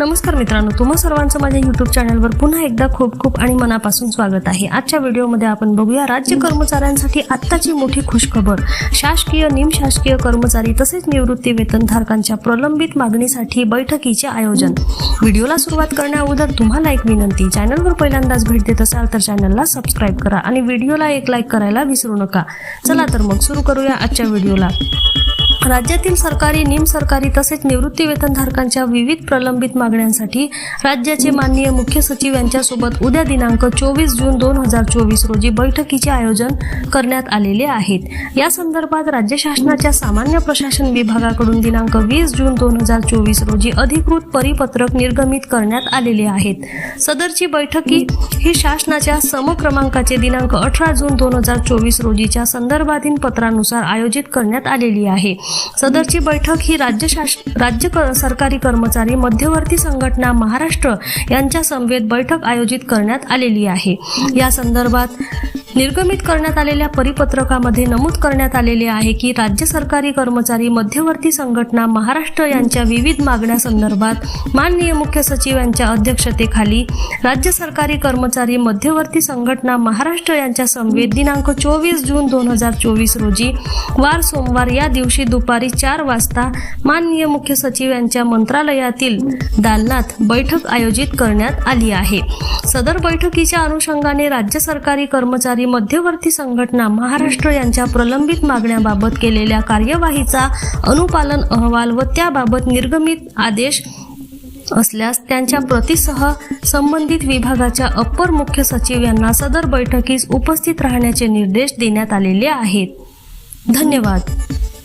नमस्कार मित्रांनो तुम्हा सर्वांचं माझ्या युट्यूब चॅनलवर पुन्हा एकदा खूप खूप आणि मनापासून स्वागत आहे. आजच्या व्हिडिओमध्ये आपण बघूया राज्य कर्मचाऱ्यांसाठी आत्ताची मोठी खुशखबर. शासकीय निमशासकीय कर्मचारी तसेच निवृत्ती वेतनधारकांच्या प्रलंबित मागणीसाठी बैठकीचे आयोजन. व्हिडिओला सुरुवात करण्याअगोदर तुम्हाला एक विनंती चॅनलवर पहिल्यांदाच भेट देत असाल तर चॅनलला सबस्क्राईब करा आणि व्हिडिओला एक लाईक करायला विसरू नका. चला तर मग सुरू करूया आजच्या व्हिडिओला. राज्यातील सरकारी निमसरकारी तसेच निवृत्ती वेतनधारकांच्या विविध प्रलंबित मागण्यांसाठी राज्याचे माननीय मुख्य सचिव यांच्यासोबत उद्या दिनांक चोवीस जून दोन हजार चोवीस रोजी बैठकीचे आयोजन करण्यात आलेले आहेत. या संदर्भात राज्य शासनाच्या सामान्य प्रशासन विभागाकडून दिनांक वीस जून दोन हजार चोवीस रोजी अधिकृत परिपत्रक निर्गमित करण्यात आलेले आहेत. सदरची बैठकी ही शासनाच्या समक्रमांकाचे दिनांक अठरा जून दोन हजार चोवीस रोजीच्या संदर्भाधीन पत्रानुसार आयोजित करण्यात आलेली आहे. सदरची बैठक ही राज्य शास राज्य सरकारी कर्मचारी मध्यवर्ती संघटना महाराष्ट्र यांच्या समवेत बैठक आयोजित करण्यात आलेली आहे. या संदर्भात निर्गमित करण्यात आलेल्या परिपत्रकामध्ये नमूद करण्यात आलेले आहे की राज्य सरकारी कर्मचारी मध्यवर्ती संघटना महाराष्ट्र यांच्या विविध मागण्यासंदर्भात माननीय मुख्य सचिव यांच्या अध्यक्षतेखाली राज्य सरकारी कर्मचारी मध्यवर्ती संघटना महाराष्ट्र यांच्या संवेद दिनांक चोवीस जून दोन हजार चोवीस रोजी वार सोमवार या दिवशी दुपारी चार वाजता माननीय मुख्य सचिव यांच्या मंत्रालयातील दालनात बैठक आयोजित करण्यात आली आहे. सदर बैठकीच्या अनुषंगाने राज्य सरकारी कर्मचारी मध्यवर्ती संघटना महाराष्ट्र यांच्या प्रलंबित मागण्याबाबत केलेल्या कार्यवाहीचा अनुपालन अहवाल व त्याबाबत निर्गमित आदेश असल्यास त्यांच्या प्रतिसह संबंधित विभागाच्या अप्पर मुख्य सचिव यांना सदर बैठकीस उपस्थित राहण्याचे निर्देश देण्यात आलेले आहेत. धन्यवाद.